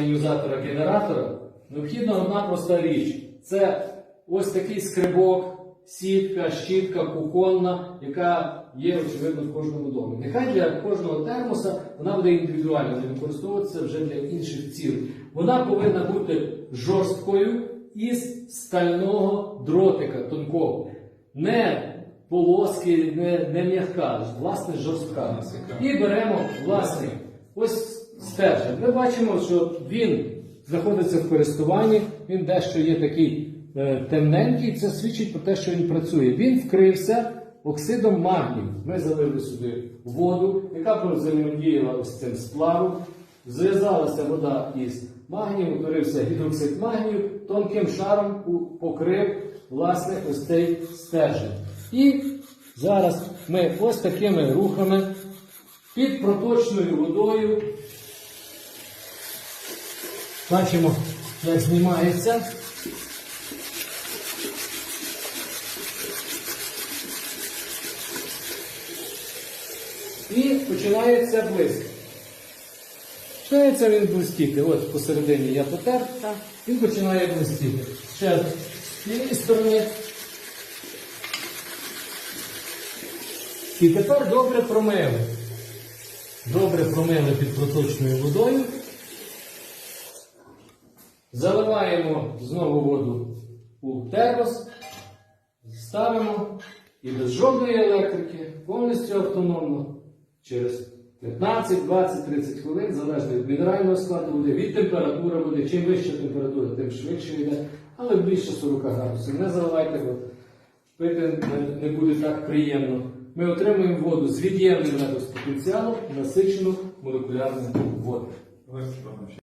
іонізатора генератора необхідна одна проста річ. Це ось такий скрибок, сітка, щітка, кухонна, яка є, очевидно, в кожному домі. Нехай для кожного термоса вона буде індивідуально не використовуватися вже для інших цілей. Вона повинна бути жорсткою із стального дротика тонкого. Не полоски, не, не м'яка, власне, жорстка. І беремо власне ось стержень. Ми бачимо, що він знаходиться в користуванні, він дещо є такий е, темненький, це свідчить про те, що він працює. Він вкрився оксидом магнію. Ми залили сюди воду, яка взаємодіяла ось цим сплавом. Зв'язалася вода із магнієм, утворився гідроксид магнію, тонким шаром покрив власне ось цей стержень. І зараз ми ось такими рухами під проточною водою бачимо, як знімається. І починається блиск. Починається він блистіти. От посередині я потер, він починає блистіти. Ще з цієї сторони. І тепер добре промили. Добре промили під проточною водою. Заливаємо знову воду у термос, ставимо і без жодної електрики, повністю автономно, через 15, 20, 30 хвилин, залежно від мінерального складу води, від температури води. Чим вища температура, тим швидше йде, але більше 40 градусів. Не заливайте, бо пити не, буде так приємно. Ми отримуємо воду з від'ємним радіоспотенціалом, насичену молекулярним водою.